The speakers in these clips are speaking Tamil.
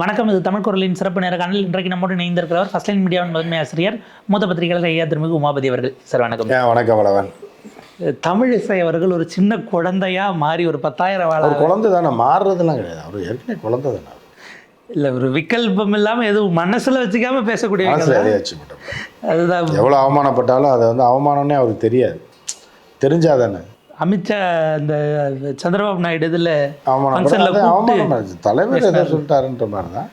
வணக்கம் இது தமிழ் குரலின் சிறப்பு நேரக்காணல் இன்றைக்கு நம்மோடு இணைந்திருக்கிறவர் ஃபர்ஸ்ட் லைன் மீடியாவின் முதன்மை ஆசிரியர் மூத்த பத்திரிகையாளர் ஐயா திருமிகு உமாபதி அவர்கள். சார் வணக்கம். வணக்கம் வளவன் தமிழ் இசை அவர்கள் ஒரு சின்ன குழந்தையா மாறி ஒரு பத்தாயிரம் அவர் குழந்தை தானே மாறுறதுலாம் கிடையாது. அவர் ஏற்கனவே குழந்தை தானே. இல்லை ஒரு விகல்பம் இல்லாமல் எதுவும் மனசுல வச்சுக்காம பேசக்கூடியவங்க மனசுல தான். எதையும் வச்சு மாட்டோம் அதுதான். எவ்வளோ அவமானப்பட்டாலும் அதை வந்து அவமானம்னே அவருக்கு தெரியாது. தெரிஞ்சாதானே அமித்ஷா இந்த சந்திரபாபு நாயுடு இதில் ஃபங்க்ஷனில் தலைவர் ஏதோ சொல்லிட்டாருன்ற மாதிரி தான்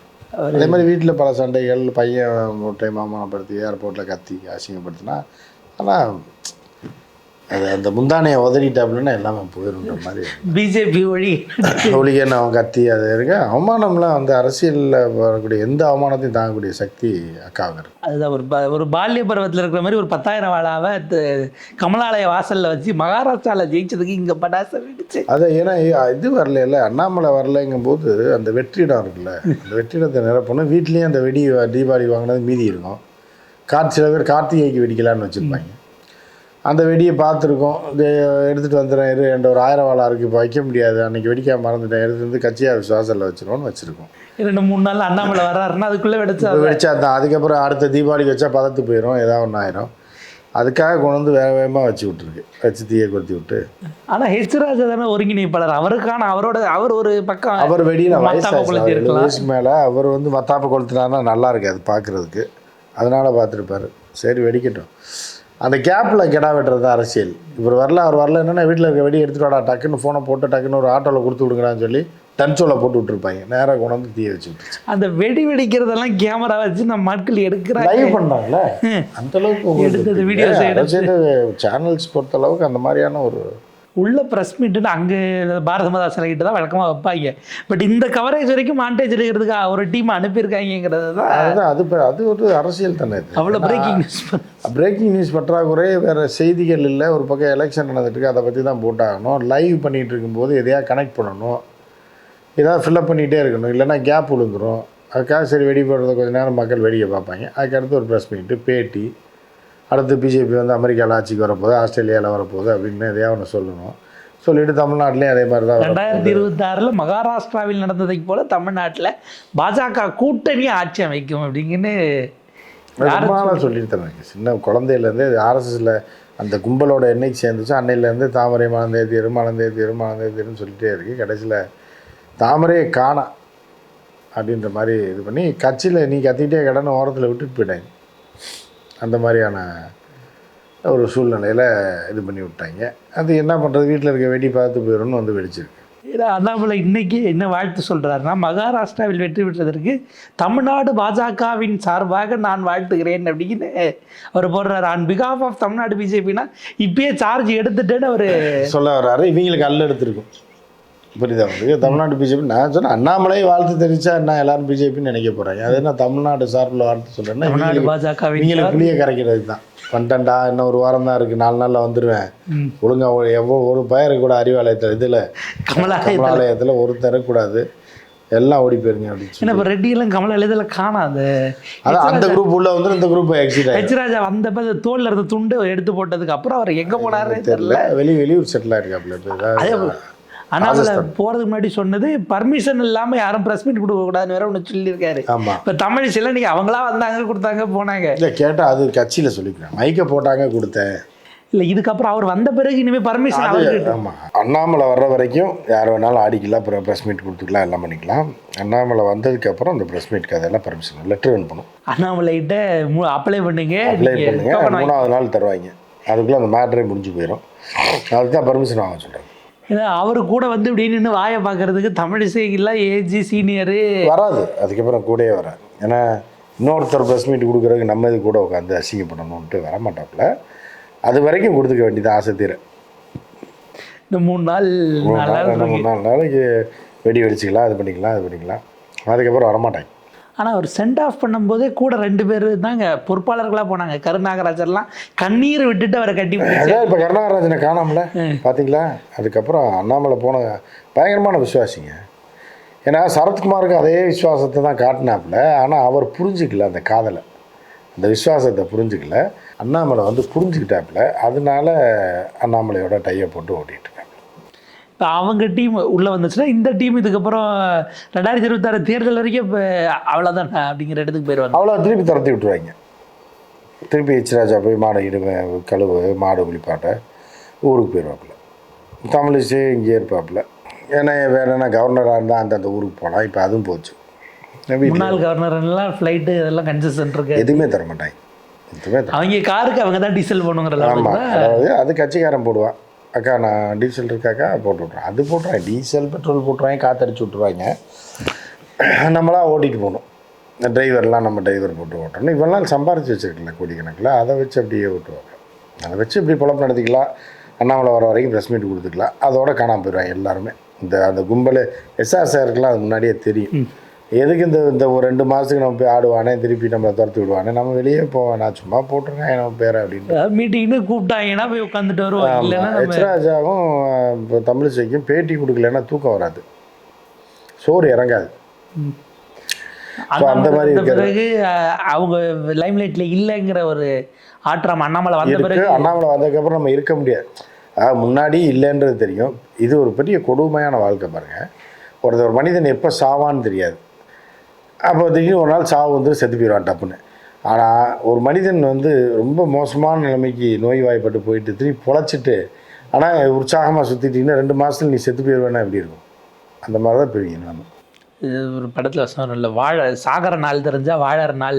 அதே மாதிரி வீட்டில் பல சண்டைகள் பையன் ஒரு டைம் அவமானப்படுத்தி ஏர்போர்ட்டில் கத்தி அசிங்கப்படுத்தினா ஆனால் அது அந்த முந்தானையை உதறிட்டாப்புலன்னா எல்லாமே போயிடுன்ற மாதிரி பிஜேபி ஒழி ஒளிகன் அவன் கத்தி அது இருக்கு. அவமானம்லாம் வந்து அரசியலில் வரக்கூடிய எந்த அவமானத்தையும் தாங்கக்கூடிய சக்தி அக்காவுக்கு இருக்கு. அதுதான் ஒரு ப- ஒரு பால்ய பருவத்தில் இருக்கிற மாதிரி ஒரு பத்தாயிரம் வாழாவை கமலாலய வாசல்ல வச்சு மகாராஷ்டிராவில் ஜெயிச்சதுக்கு இங்கே படாச வெடிச்சு. அதை ஏன்னா இது வரல அண்ணாமலை வரலைங்கும் போது அந்த வெற்றிடம் இருக்குல்ல அந்த வெற்றிடத்தை நிரப்பணும். வீட்லேயும் அந்த வெடி தீபாவளி வாங்கினது மீதி இருக்கும். கார்த்தி சில பேர் கார்த்திகைக்கு வெடிக்கலான்னு வச்சுருப்பாங்க. அந்த வெடியை பார்த்துருக்கோம். இது எடுத்துகிட்டு வந்துடுறேன் இரு என்ற ஒரு ஆயிரம் வாழா இருக்குது இப்போ வைக்க முடியாது. அன்றைக்கி வெடிக்காம மறந்துட்டேன். எடுத்து வந்து கட்சியாக விசுவாசத்தில் வச்சிருவோம்னு வச்சுருக்கோம். ரெண்டு மூணு நாள் அண்ணாமலை வர்றாருன்னா அதுக்குள்ளே வெடிச்சு வெடிச்சா தான் அதுக்கப்புறம் அடுத்த தீபாவளிக்கு வச்சா பதத்து போயிடும் ஏதாவது ஒன்று ஆயிரும். அதுக்காக கொண்டு வந்து வேக வேகமாக வச்சு விட்ருக்கு வச்சு தீயை கொளுத்தி விட்டு. ஆனா ஹெச் ராஜா தானே ஒருங்கிணைப்பாளர். அவருக்கான அவரோட அவர் ஒரு பக்கம் அவர் வெடியில். வயசுக்கு மேலே அவர் வந்து மத்தாப்ப கொளுத்துனாருன்னா நல்லா இருக்காது பார்க்குறதுக்கு. அதனால பார்த்துருப்பாரு. சரி வெடிக்கட்டும். அந்த கேப்பில் கெடா வெட்டுறது தான் அரசியல். இவர் வரல அவர் வரல என்னன்னா வீட்டில் இருக்க வெடி எடுத்துட்டு வாடா டக்குன்னு ஃபோனை போட்டு டக்குன்னு ஒரு ஆட்டோவில் கொடுத்து விடுங்கடான்னு சொல்லி டன்சோவில் போட்டு விட்டுருப்பாங்க. நேராக கொண்டு வந்து தீய வச்சு அந்த வெடி வெடிக்கிறதெல்லாம் கேமரா வச்சு நம்ம மக்கள் எடுக்கிறாங்க. லைவ் பண்ணாங்கல்ல அந்த அளவுக்கு எடுத்தது எடுத்து. சேனல்ஸ் பொறுத்த அளவுக்கு அந்த மாதிரியான ஒரு உள்ள ப்ரெஸ் மீட்டுன்னு அங்கே பாரத மாதா சிலைகிட்ட தான் வழக்கமாக வைப்பாங்க. பட் இந்த கவரேஜ் வரைக்கும் மாண்டேஜ் எடுக்கிறதுக்கு ஒரு டீம் அனுப்பியிருக்காங்கிறது தான் அதுதான் அது அது ஒரு அரசியல் தானே இது. அவ்வளோ பிரேக்கிங் நியூஸ் பிரேக்கிங் நியூஸ் பற்றாக்குறை வேறு செய்திகள் இல்லை ஒரு பக்கம் எலெக்ஷன் நடந்துட்டு இருக்கு அதை பற்றி தான் போட்டாகணும். லைவ் பண்ணிகிட்டு இருக்கும்போது எதையா கனெக்ட் பண்ணணும்? ஏதாவது ஃபில்லப் பண்ணிகிட்டே இருக்கணும் இல்லைன்னா கேப் விழுந்துரும் அதுக்காக சரி வெடி போடுறத கொஞ்ச நேரம் மக்கள் வேடிக்கை பார்ப்பாங்க. அதுக்கடுத்து ஒரு ப்ரெஸ் மீட்டு பேட்டி. அடுத்து பிஜேபி வந்து அமெரிக்காவில் ஆட்சிக்கு வரப்போகுது ஆஸ்திரேலியாவில் வரப்போகுது அப்படின்னு எதையா ஒன்று சொல்லணும். சொல்லிட்டு தமிழ்நாட்டிலையும் அதே மாதிரி தான். ரெண்டாயிரத்தி இருபத்தாறில் மகாராஷ்டிராவில் நடந்ததைப் போல தமிழ்நாட்டில் பாஜக கூட்டணி ஆட்சி அமைக்கும் அப்படிங்கன்னு ரொம்ப சொல்லிட்டு தராங்க சின்ன குழந்தையிலேருந்து ஆர்எஸ்எஸில் அந்த கும்பலோட என்னைக்கு சேர்ந்துச்சோ அன்னையிலேருந்து தாமரை மலந்தேத்தியரு மலந்தேத்தியரு மலந்தேத்தியருன்னு சொல்லிட்டே இருக்கு. கடைசியில் தாமரையை காணா அப்படின்ற மாதிரி இது பண்ணி கட்சியில் நீ கத்திக்கிட்டே கடனை ஓரத்தில் விட்டுட்டு போயிட்டாங்க. அந்த மாதிரியான ஒரு சூழ்நிலையில் இது பண்ணி விட்டாங்க. அது என்ன பண்ணுறது வீட்டில் இருக்க வெடி பார்த்து போயிடும்னு வந்து வெடிச்சிருக்கு. இதை அண்ணாமலை இன்னைக்கு என்ன வாழ்த்து சொல்றாருன்னா மகாராஷ்டிராவில் வெற்றி பெற்றதற்கு தமிழ்நாடு பாஜகவின் சார்பாக நான் வாழ்த்துகிறேன் அப்படின்னு அவர் போடுறாரு. ஆன் பிகாஃப் ஆஃப் தமிழ்நாடு பிஜேபினா இப்பயே சார்ஜ் எடுத்துட்டேன்னு அவர் சொல்ல வர்றாரு. இவங்களுக்கு அல்ல எடுத்திருக்கும் புரியுதா உங்களுக்கு? தமிழ்நாடு பிஜேபி நான் சொன்னேன் அண்ணாமலை வாழ்த்து தெரிவிச்சா என்ன? எல்லாரும் பிஜேபின்னு நினைக்க போறாங்க. அது என்ன தமிழ்நாடு சார்பில் வாழ்த்து சொல்றேன்னா பாஜகவின் இவங்களுக்கு புளிய கரைக்கிறது தான். வந்துட்டேன்டா இன்னும் ஒரு வாரம் தான் இருக்கு. நாலு நாள்ல வந்துடுவேன் ம். ஒழுங்கா எவ்வளோ ஒரு பயிர் கூட அறிவாலயத்தில் இதில் கமலாலயத்தில் ஒரு தரக்கூடாது எல்லாம் ஓடி போயிருங்க அப்படின்னு ஏன்னா இப்போ ரெட்டியெல்லாம் கமலாலயத்தில் காணாம் அந்த அதான் அந்த குரூப் உள்ள வந்து இந்த குரூப் எக்ஸிட் ஆகி ஹெச் ராஜா வந்தப்ப அந்த தோல்ல இருந்த துண்டு எடுத்து போட்டதுக்கு அப்புறம் அவர் எங்க போனாரு தெரியல. வெளி வெளியூர் செட்டில் அதே ஏதாவது அண்ணாமலை போறதுக்கு முன்னாடி சொன்னது பர்மிஷன் இல்லாம யாரும் பிரஸ் மீட் கொடுக்க கூடாதுன்னு வேற ஒன்று சொல்லியிருக்காரு. இப்ப தமிழ் சில நீங்க அவங்களா வந்தாங்க கொடுத்தாங்க போனாங்க. இல்லை கேட்டால் அது கட்சியில் சொல்லிக்கிறேன் மைக்கை போட்டாங்க கொடுத்தேன். இல்ல இதுக்கப்புறம் அவர் வந்த பிறகு இனிமே பர்மிஷன் ஆமாம் அண்ணாமலை வர்ற வரைக்கும் யார் வேணாலும் ஆடிக்கலாம் அப்புறம் ப்ரெஸ் மீட் கொடுத்துக்கலாம் எல்லாம் பண்ணிக்கலாம். அண்ணாமலை வந்ததுக்கப்புறம் அந்த ப்ரெஸ் மீட்க்கு அதெல்லாம் பர்மிஷன் லெட்டர் அனுப்பணும். அண்ணாமலைகிட்ட அப்ளை பண்ணுங்க. அப்ளை பண்ணுங்க. மூணாவது நாள் தருவாங்க. அதுக்குள்ளே அந்த மேட்ரே முடிஞ்சு போயிடும் அதுக்கு தான் பர்மிஷன் வாங்க சொல்கிறேன் ஏன்னா அவரு கூட வந்து இப்படி நின்று வாயை பார்க்கறதுக்கு தமிழ் இசைக்கெல்லாம் ஏஜி சீனியரு வராது. அதுக்கப்புறம் கூடயே வராது ஏன்னா இன்னொருத்தர் ப்ரெஸ் மீட் கொடுக்குறதுக்கு நம்ம இது கூட உட்காந்து அசிங்கப்படணுன்ட்டு வர மாட்டாப்புல அது வரைக்கும் கொடுத்துக்க வேண்டியது ஆசை தீர. இந்த மூணு நாள் நாள் நாள் மூணு நாலு நாளைக்கு வெடி வெடிச்சிக்கலாம் அது பண்ணிக்கலாம் அது பண்ணிக்கலாம். அதுக்கப்புறம் வரமாட்டாங்க. ஆனா அவர் சென்ட் ஆஃப் பண்ணும்போதே கூட ரெண்டு பேர் தாங்க பொறுப்பாளர்களா போனாங்க. கருநாகராஜர்லாம் கண்ணீர் விட்டுட்டு அவரை கட்டி இப்போ கருணாகராஜனை காணாமல. பார்த்தீங்களா அதுக்கப்புறம் அண்ணாமலை போன பயங்கரமான விசுவாசிங்க. ஏன்னா சரத்குமாருக்கு அதே விசுவாசத்தை தான் காட்டினாப்புல. ஆனால் அவர் புரிஞ்சுக்கல அந்த காதலை. அந்த விசுவாசத்தை புரிஞ்சுக்கல. அண்ணாமலை வந்து புரிஞ்சுக்கிட்டாப்புல. அதனால அண்ணாமலையோட டையை போட்டு ஓட்டிட்டு. இப்போ அவங்க டீம் உள்ளே வந்துச்சுன்னா இந்த டீம் இதுக்கப்புறம் ரெண்டாயிரத்தி இருபத்தாறு தேர்தல் வரைக்கும் இப்போ அவ்வளோதான் அப்படிங்கிற இடத்துக்கு போயிடுவாங்க அவ்வளோ திருப்பி துரத்தி விட்டுருவாங்க. திருப்பி எச் ராஜா போய் மாடை இடுமை கழுவு மாடு குளிப்பாட்ட ஊருக்கு போயிடுவாப்புல தமிழிசை இங்கே இருப்பாப்புல. ஏன்னா வேற என்ன கவர்னராக இருந்தால் அந்தந்த ஊருக்கு போகலாம் இப்போ அதுவும் போச்சு. முன்னாள் கவர்னர் எல்லாம் ஃப்ளைட்டு இதெல்லாம் கன்செஷன் இருக்கு. எதுவுமே தர மாட்டாங்க எதுவுமே அவங்க காருக்கு அவங்க தான் டீசல் போகணுங்கிற ஆமாம் அதாவது அது கட்சிக்காரன் போடுவான். அக்கா நான் டீசல் இருக்காக்கா போட்டு விட்றேன் அது போட்டுறேன். டீசல் பெட்ரோல் போட்டுருவாங்க காத்தடிச்சு விட்ருவாங்க நம்மளா ஓட்டிகிட்டு போகணும். இந்த டிரைவர்லாம் நம்ம டிரைவர் போட்டு ஓட்டணும். இவெல்லாம் சம்பாரிச்சு வச்சிருக்கல கோடிக்கணக்கில். அதை வச்சு அப்படியே ஓட்டுவாங்க. அதை வச்சு இப்படி பொழப்பு நடத்திக்கலாம். அண்ணாமலை வர வரைக்கும் ப்ரெஸ் மீட் கொடுத்துக்கலாம். அதோட காணாமல் போயிடுவாங்க எல்லாருமே. இந்த அந்த கும்பல் எஸ்ஆர் சாருக்குலாம் அது முன்னாடியே தெரியும். எதுக்கு இந்த இந்த ஒரு ரெண்டு மாதத்துக்கு நம்ம போய் ஆடுவானே திருப்பி நம்மளை துரத்தி விடுவானே? நம்ம வெளியே போவோம் நான் சும்மா போட்டிருக்கேன் நம்ம பேரை அப்படின்ட்டு மீட்டிங்னு கூப்பிட்டாங்கன்னா போய் உட்காந்துட்டு நம்ம எச்ராஜாவும் இப்போ தமிழிசைக்கும் பேட்டி கொடுக்கலன்னா தூக்கம் வராது. சோறு இறங்காது. அந்த மாதிரி. பிறகு அவங்க லைம்லைட்ல இல்லைங்கிற ஒரு ஆற்றம் அண்ணாமலை வந்த பிறகு அண்ணாமலை வந்ததுக்கப்புறம் நம்ம இருக்க முடியாது. முன்னாடி இல்லைன்றது தெரியும். இது ஒரு பெரிய கொடுமையான வாழ்க்கை பாருங்க. ஒருத்தர் ஒரு மனிதன் எப்போ சாவான்னு தெரியாது. அப்போ திடீர்னு ஒரு நாள் சாவு வந்து செத்து போயிடுவான் டப்புன்னு. ஆனால் ஒரு மனிதன் வந்து ரொம்ப மோசமான நிலைமைக்கு நோய்வாய்ப்பட்டு போயிட்டு திருப்பி பொழைச்சிட்டு ஆனால் உற்சாகமாக சுற்றிட்டீங்கன்னா ரெண்டு மாதத்துல நீ செத்து போயிடுவேன்னா எப்படி இருக்கும்? அந்த மாதிரி தான் பெரிய நிலைமை இது ஒரு படத்துல இல்லை வாழ சாகர நாள் தெரிஞ்சா வாழற நாள்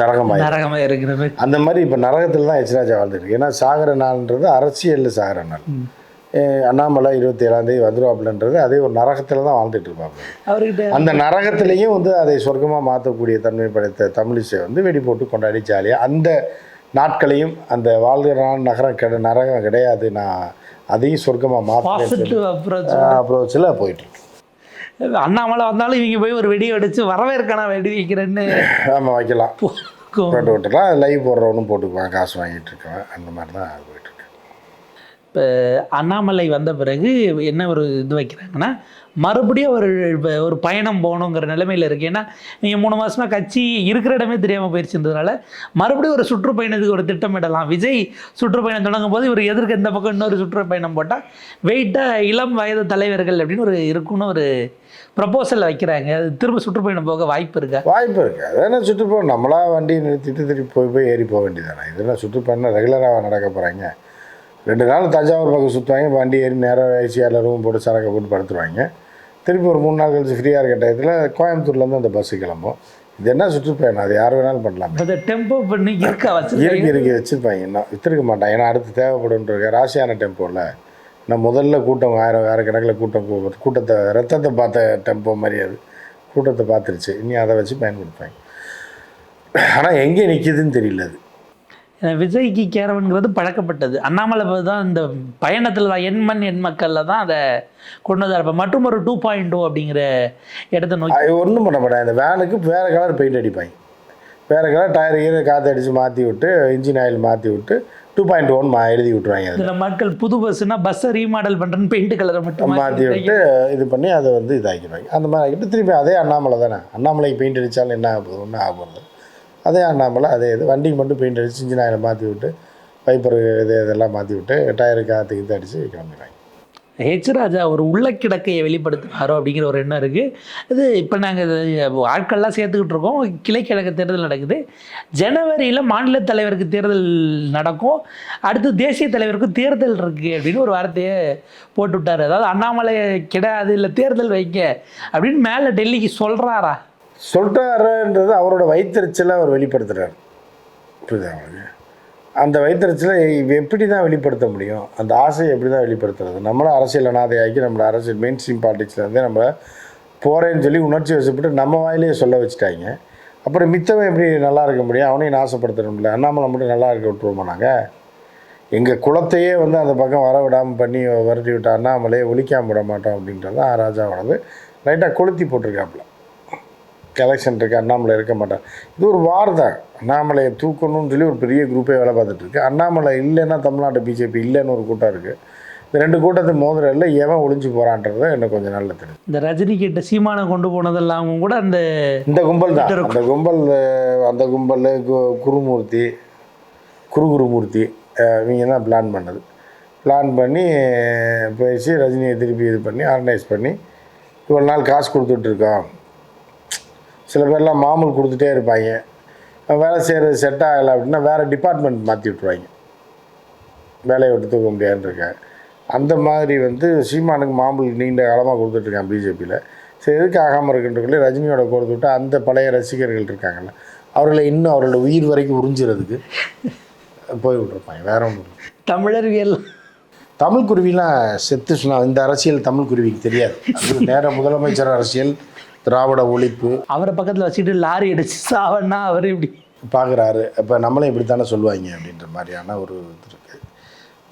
நரகமாய் நரகமா இருக்கிற மாதிரி அந்த மாதிரி இப்போ நரகத்தில் தான் எச்ராஜா வாழ்ந்துருக்கு ஏன்னா சாகர நாள்ன்றது அரசியலில் சாகர நாள். அண்ணாமலை இருபத்தி ஏழாந்தேதி வந்துருவாப்புலன்றது அதே ஒரு நரகத்தில் தான் வாழ்ந்துட்டு இருப்பாப்புல. அவர்கிட்ட அந்த நரகத்திலையும் வந்து அதை சொர்க்கமாக மாற்றக்கூடிய தன்மை படைத்த தமிழிசை வந்து வெடி போட்டு கொண்டாடி ஜாலியாக அந்த நாட்களையும் அந்த வாழ்கிற நகரம் கிடை நரகம் கிடையாது. நான் அதையும் சொர்க்கமாக அப்ரோச் அப்ரோச்சில் போயிட்டுருக்கு. அண்ணாமலை வந்தாலும் இவங்க போய் ஒரு வெடி வெடிச்சு வரவேற்கனா வெடி வைக்கிறேன்னு ஆமாம் வைக்கலாம். போட்டு விட்டுலாம் லைவ் போடுறவனும் போட்டுக்குவான் காசு வாங்கிட்டு இருக்கவன். அந்த மாதிரி தான் போயிட்டுருக்கு இப்போ அண்ணாமலை வந்த பிறகு என்ன ஒரு இது வைக்கிறாங்கன்னா மறுபடியும் ஒரு ஒரு பயணம் போகணுங்கிற நிலைமையில் இருக்கு. ஏன்னா நீங்கள் மூணு மாதமாக கட்சி இருக்கிற இடமே தெரியாமல் போயிடுச்சுன்றதுனால மறுபடியும் ஒரு சுற்றுப்பயணத்துக்கு ஒரு திட்டமிடலாம். விஜய் சுற்றுப்பயணம் தொடங்கும் போது இவர் எதிர்க்க இந்த பக்கம் இன்னொரு சுற்றுப்பயணம் போட்டால் வெயிட்டாக இளம் வயது தலைவர்கள் அப்படின்னு ஒரு இருக்குன்னு ஒரு ப்ரப்போசல் வைக்கிறாங்க. அது திரும்ப சுற்றுப்பயணம் போக வாய்ப்பு இருக்கா? வாய்ப்பு இருக்குது அதெல்லாம் சுற்றுப்பயணம்? நம்மளா வண்டி நிறுத்திட்டு திருப்பி போய் போய் ஏறி போக வேண்டியதானே இதெல்லாம் சுற்றுப்பயணம் ரெகுலராக நடக்க போகிறாங்க ரெண்டு நாள் தஞ்சாவூர் பக்கம் சுற்றுவாங்க வண்டி ஏறி நேராக ஏசியாவில் ரூம் போட்டு சரக்கை போட்டு படுத்துருவாங்க. திருப்பி ஒரு மூணு நாள் கழிச்சு ஃப்ரீயாக இருக்க டயத்தில் கோயம்புத்தூர்லேருந்து அந்த பஸ்ஸு கிளம்பும் இது என்ன சுற்றுப்பயணம்? அது யார் வேணாலும் பண்ணலாம். அதை டெம்போ பண்ணி இருக்கா? வச்சு இருக்கு இருக்கு வச்சுருப்பாங்க. இன்னும் விற்றுருக்க மாட்டாங்க. ஏன்னா அடுத்து தேவைப்படும்ன்ற ராசியான டெம்போவில் நான் முதல்ல கூட்டம் ஆயிரம் ஆயிரக்கணக்கில் கூட்டம் கூ- கூட்டத்தை ரத்தத்தை பார்த்த டெம்போ மாதிரி அது. கூட்டத்தை பார்த்துருச்சு. இனி அதை வச்சு பயன்படுத்துவாங்க. ஆனால் எங்கே நிற்கிதுன்னு தெரியல அது. விஜய்க்கு கேரவன்கிறது பழக்கப்பட்டது. அண்ணாமலை தான் இந்த பயணத்தில் தான் எண் மண் எண் மக்களில் தான் அதை கொண்டு வந்தார். இப்போ மற்றும் ஒரு டூ பாயிண்ட் டூ அப்படிங்கிற இடத்த நோக்கி ஒன்றும் பண்ண மாட்டாங்க. இந்த வேனுக்கு வேறு கலர் பெயிண்ட் அடிப்பாங்க. வேறு கலர் டயர் கீரை காற்று அடித்து மாற்றி விட்டு இன்ஜின் ஆயில் மாற்றி விட்டு டூ பாயிண்ட் ஒன் மா எழுதி விட்ருவாங்க அது சில மக்கள் புது பஸ்ஸுனா பஸ்ஸை ரீமாடல் பண்ணுறேன்னு பெயிண்ட் கலரை மட்டும் மாற்றி விட்டு இது பண்ணி அதை வந்து இதாக்கிடுவாங்க. அந்த மாதிரி ஆக்கிட்டு திருப்பி அதே அண்ணாமலை தானே. அண்ணாமலைக்கு பெயிண்ட் அடித்தாலும் என்ன ஆக போகுது ஒன்றும் ஆக போகிறது அதே அண்ணாமலை அதே இது வண்டிக்கு மட்டும் பெயிண்ட் அடித்து இன்ஜின் ஆயில் மாற்றி விட்டு வைப்பர் இது இதெல்லாம் மாற்றி விட்டு டயருக்கு ஆற்று இது அடித்து கிளம்பிடுறாங்க. ஹெச் ராஜா ஒரு உள்ள கிடக்கையை வெளிப்படுத்தினாரோ அப்படிங்கிற ஒரு எண்ணம் இருக்குது இது இப்போ நாங்கள் ஆட்கள்லாம் சேர்த்துக்கிட்டு இருக்கோம். கிளைக்கிழக்கு தேர்தல் நடக்குது. ஜனவரியில் மாநில தலைவருக்கு தேர்தல் நடக்கும். அடுத்து தேசிய தலைவருக்கு தேர்தல் இருக்குது அப்படின்னு ஒரு வார்த்தையை போட்டு விட்டார் அதாவது அண்ணாமலை கிடையாது இல்லை தேர்தல் வைக்க அப்படின்னு மேலே டெல்லிக்கு சொல்கிறாரா சொல்கிறாருன்றது அவரோட வயிற்றுச்சலை அவர் வெளிப்படுத்துகிறார் புரியுதா அவங்களுக்கு அந்த வயிற்றுச்சலை எப்படி தான் வெளிப்படுத்த முடியும்? அந்த ஆசையை எப்படி தான் வெளிப்படுத்துறது? நம்மள அரசியல் அனாதையாக்கி நம்மளை அரசியல் மெயின் ஸ்ட்ரீம் பாலிடிக்ஸ்லேருந்தே நம்மளை போகிறேன்னு சொல்லி உணர்ச்சி வசப்பட்டு நம்ம வாயிலேயே சொல்ல வச்சுட்டாங்க. அப்புறம் மித்தவன் எப்படி நல்லா இருக்க முடியும்? அவனையும் நாசப்படுத்தணும்ல. அண்ணாமலை மட்டும் நல்லா இருக்க விட்டுருவோமா நாங்கள் எங்கள் குளத்தையே வந்து அந்த பக்கம் வர விடாமல் பண்ணி வருத்தி விட்டா அண்ணாமலையை ஒழிக்காமல் விட மாட்டோம் அப்படின்றது தான் ராஜாவோடது. லைட்டாக கொளுத்தி போட்டிருக்காப்புல. எலெக்ஷன் இருக்கு அண்ணாமலை இருக்க மாட்டார் இது ஒரு வார் தான். அண்ணாமலையை தூக்கணும்னு சொல்லி ஒரு பெரிய குரூப்பே வேலை பார்த்துட்டு இருக்கு. அண்ணாமலை இல்லைன்னா தமிழ்நாட்டு பிஜேபி இல்லைன்னு ஒரு கூட்டம் இருக்குது இந்த ரெண்டு கூட்டத்து மோதிரில் எவன் ஒளிஞ்சு போகிறான்றது எனக்கு கொஞ்சம் நல்ல தெரியும். இந்த ரஜினி கிட்ட சீமானை கொண்டு போனதெல்லாம் கூட அந்த இந்த கும்பல் தான். அந்த கும்பல் அந்த கும்பல் கு- குருமூர்த்தி குரு குருமூர்த்தி இவங்க தான் பிளான் பண்ணது. பிளான் பண்ணி பேசி ரஜினியை திருப்பி இது பண்ணி ஆர்கனைஸ் பண்ணி இவ்வளோ நாள் காசு கொடுத்துட்ருக்கோம் சில பேர்லாம் மாமூல் கொடுத்துட்டே இருப்பாங்க. வேலை செய்கிறது செட் ஆகலை அப்படின்னா வேறு டிபார்ட்மெண்ட் மாற்றி விட்ருவாங்க வேலையை விட்டு தூக்க முடியாதுன்னு அந்த மாதிரி வந்து சீமானுக்கு மாமூல் நீண்ட காலமாக கொடுத்துட்ருக்கான் பிஜேபியில். சரி எதுக்கு ஆகாமல் இருக்குன்றக்குள்ளே ரஜினியோட கொடுத்து விட்டு அந்த பழைய ரசிகர்கள் இருக்காங்கல்ல அவர்களை இன்னும் அவர்களோட உயிர் வரைக்கும் உறிஞ்சிறதுக்கு போய் விட்டுருப்பாங்க. வேற ஒன்றும் தமிழர்வியல் தமிழ் குருவிலாம் செத்து சொன்னா இந்த அரசியல் தமிழ் குருவிக்கு தெரியாது. அது நேர முதலமைச்சர் அரசியல் திராவிட ஒழிப்பு. அவரை பக்கத்தில் வச்சுட்டு லாரி அடிச்சு சாவன்னா அவர் இப்படி. பார்க்குறாரு இப்போ நம்மளும் இப்படி தானே சொல்லுவாங்க அப்படின்ற மாதிரியான ஒரு இது இருக்குது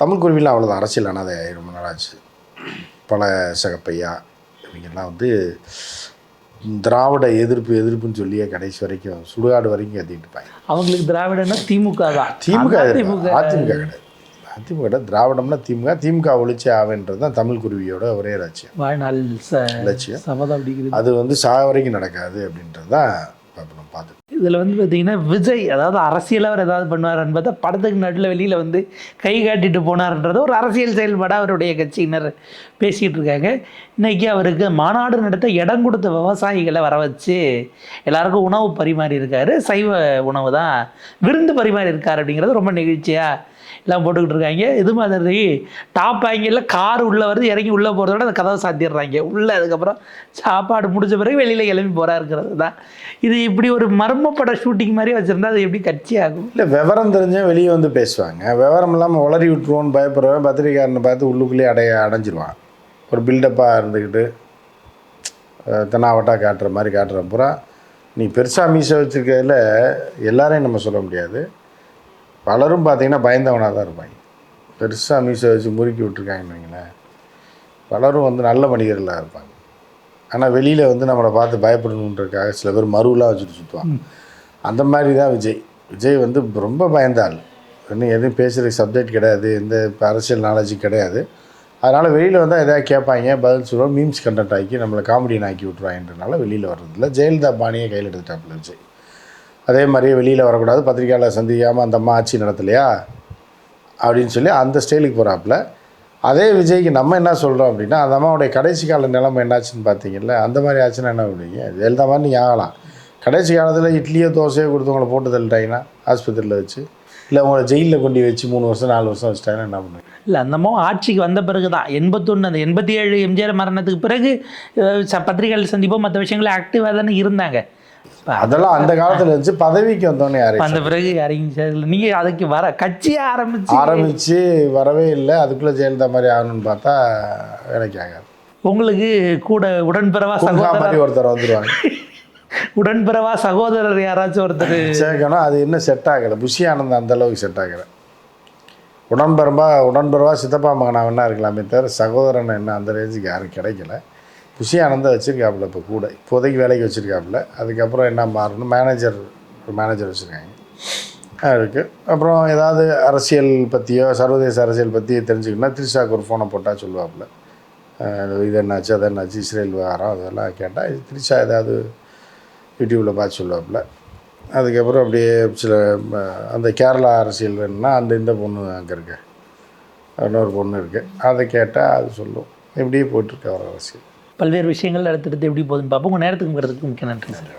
தமிழ் குருவிலாம் அவ்வளோதான் அரசியல் அனாதை ரொம்ப நாளாச்சு. பல சகப்பையா இவங்கெல்லாம் வந்து திராவிட எதிர்ப்பு எதிர்ப்புன்னு சொல்லியே கடைசி வரைக்கும் சுடுகாடு வரைக்கும் கத்திட்டு இருப்பாங்க. அவங்களுக்கு திராவிடன்னா திமுக தான். திமுக எதிர்ப்பு. அதிமுக கிடையாது. கிடையாது திராவிடம்னா திமுக திமுக ஒழிச்சே ஆவேன்றது தான் தமிழ் குருவியோட ஒரே லட்சியம் வாழ்நாள் ச லட்சியம் அது வந்து சாக வரைக்கும் நடக்காது அப்படின்றது தான் நம்ம பார்த்து இதில் வந்து பார்த்தீங்கன்னா விஜய் அதாவது அரசியல் அவர் ஏதாவது பண்ணுவார்னு பார்த்தா படத்துக்கு நடுவில் வெளியில் வந்து கை காட்டிட்டு போனார்ன்றது ஒரு அரசியல் செயல்பாடாக அவருடைய கட்சியினர் பேசிகிட்டு இருக்காங்க. இன்னைக்கு அவருக்கு மாநாடு நடத்த இடம் கொடுத்த விவசாயிகளை வர வச்சு எல்லாருக்கும் உணவு பரிமாறி இருக்காரு. சைவ உணவு தான் விருந்து பரிமாறி இருக்காரு அப்படிங்கிறது ரொம்ப நெகிழ்ச்சியாக எல்லாம் போட்டுக்கிட்டு இருக்காங்க. இது மாதிரி டாப் ஆங்கிளில் கார் உள்ளே வருது இறங்கி உள்ளே போகிறதோட அந்த கதவை சாத்திடுறாங்க. உள்ளே அதுக்கப்புறம் சாப்பாடு முடிச்ச பிறகு வெளியில் கிளம்பி போகிறா இருக்கிறது தான் இது இப்படி ஒரு மர்மப்பட ஷூட்டிங் மாதிரி வச்சுருந்தா அது எப்படி கட்சி ஆகும்? இல்லை விவரம் தெரிஞ்சால் வெளியே வந்து பேசுவாங்க. விவரம் இல்லாமல் உளறி விட்டுருவோன்னு பயப்படுறவன் பத்திரிக்காரனை பார்த்து உள்ளுக்குள்ளேயே அடைய அடைஞ்சிருவான். ஒரு பில்டப்பாக இருந்துக்கிட்டு தென்னாவட்டாக காட்டுற மாதிரி காட்டுற பூரா நீ பெருசாக மீசை வச்சுருக்கிறதுல எல்லாரையும் நம்ம சொல்ல முடியாது. பலரும் பார்த்தீங்கன்னா பயந்தவனாக தான் இருப்பாங்க. பெருசாக மீசை வச்சு முறுக்கி விட்ருக்காங்கன்னு வைங்களேன். பலரும் வந்து நல்ல மனிதர்களாக இருப்பாங்க. ஆனால் வெளியில் வந்து நம்மளை பார்த்து பயப்படணுன்றதுக்காக சில பேர் மருவெலாம் வச்சுட்டு சுற்றுவாங்க அந்த மாதிரி தான் விஜய். விஜய் வந்து ரொம்ப பயந்தாள். இன்னும் எதுவும் பேசுகிறதுக்கு சப்ஜெக்ட் கிடையாது. எந்த அரசியல் நாலேஜும் கிடையாது. அதனால் வெளியில் வந்தால் எதாவது கேட்பாங்க. பதில் சொல்லுவோம். மீம்ஸ் கண்டென்ட் ஆக்கி நம்மளை காமெடியன் ஆக்கி விட்ருவாங்கன்றனால வெளியில் வர்றதில்ல. ஜெயலலிதா பாணியை கையில் எடுத்துட்டாப்புல விஜய். அதே மாதிரியே வெளியில் வரக்கூடாது. பத்திரிக்கையாளர் சந்திக்காமல் அந்த அம்மா ஆட்சி நடத்தலையா? அப்படின்னு சொல்லி அந்த ஸ்டைலுக்கு போகிறாப்புல அதே விஜய்க்கு நம்ம என்ன சொல்கிறோம் அப்படின்னா அந்த அம்மாவுடைய கடைசி கால நிலைமை என்னாச்சுன்னு பார்த்தீங்கல்ல அந்த மாதிரி ஆச்சுன்னா என்ன பண்ணுவீங்க? எழுத மாதிரி நீங்கள் ஆகலாம். கடைசி காலத்தில் இட்லியோ தோசையோ கொடுத்து உங்களை போட்டு தள்ளிட்டாங்கன்னா ஆஸ்பத்திரியில் வச்சு இல்லை உங்களை ஜெயிலில் கொண்டு வச்சு மூணு வருஷம் நாலு வருஷம் வச்சுட்டாங்கன்னா என்ன பண்ணுவீங்க? இல்லை அந்தமோ ஆட்சிக்கு வந்த பிறகு தான் எண்பத்தொன்று அந்த எண்பத்தி ஏழு எம்ஜிஆர் மரணத்துக்கு பிறகு ச- பத்திரிகைகள் சந்திப்போ மற்ற விஷயங்கள் ஆக்டிவாக தானே இருந்தாங்க. அதெல்லாம் அந்த காலத்தில் இருந்துச்சு. பதவிக்கு வந்தோடனே யாரையும் அந்த பிறகு இறங்கி நீங்கள் அதுக்கு வர கட்சியை ஆரம்பிச்சு ஆரம்பித்து வரவே இல்லை. அதுக்குள்ளே ஜெயலலிதா மாதிரி ஆகணும்னு பார்த்தா வேலைக்கு ஆகாது. உங்களுக்கு கூட உடன்பிறவா மாதிரி ஒருத்தர் வந்துடுவாங்க உடன்பிறவா சகோதரர் யாராச்சும் ஒருத்தர் சேர்க்கணும். அது இன்னும் செட் ஆகலை. புஷி ஆனந்த் அந்த அளவுக்கு செட் ஆகலை. உடன்பரம்பா உடன்பரவா சித்தப்பா மகனா வேணா இருக்கலாமே தவிர சகோதரன் என்ன அந்த ரேஞ்சுக்கு யாரும் கிடைக்கல. புஷி வச்சுருக்காப்புல இப்போ கூட. இப்போதைக்கு வேலைக்கு வச்சுருக்காப்புல. அதுக்கப்புறம் என்ன மாறணும்? மேனேஜர் ஒரு மேனேஜர் வச்சுருக்காங்க. இருக்குது அப்புறம் ஏதாவது அரசியல் பற்றியோ சர்வதேச அரசியல் பற்றி தெரிஞ்சுக்கணும்னா திரிஷாவுக்கு ஒரு ஃபோனை போட்டால் சொல்லுவாப்புல. இது என்னாச்சு அது என்னாச்சு இஸ்ரேல் விவகாரம் அதெல்லாம் கேட்டால் திரிஷா ஏதாவது யூடியூப்பில் பார்த்து சொல்லுவாப்புல. அதுக்கப்புறம் அப்படியே சில அந்த கேரளா அரசியல் வேணும்னா அந்த இந்த பொண்ணு அங்கே இருக்கு. இன்னொரு பொண்ணு இருக்குது அதை கேட்டால் அது சொல்லும். இப்படியே போயிட்டுருக்கு அவர் அரசியல். பல்வேறு விஷயங்கள் அடுத்தடுத்து எப்படி போகுதுன்னு பார்ப்போம். உங்கள் நேரத்துக்கு இருக்கிறதுக்கு நன்றி சார்.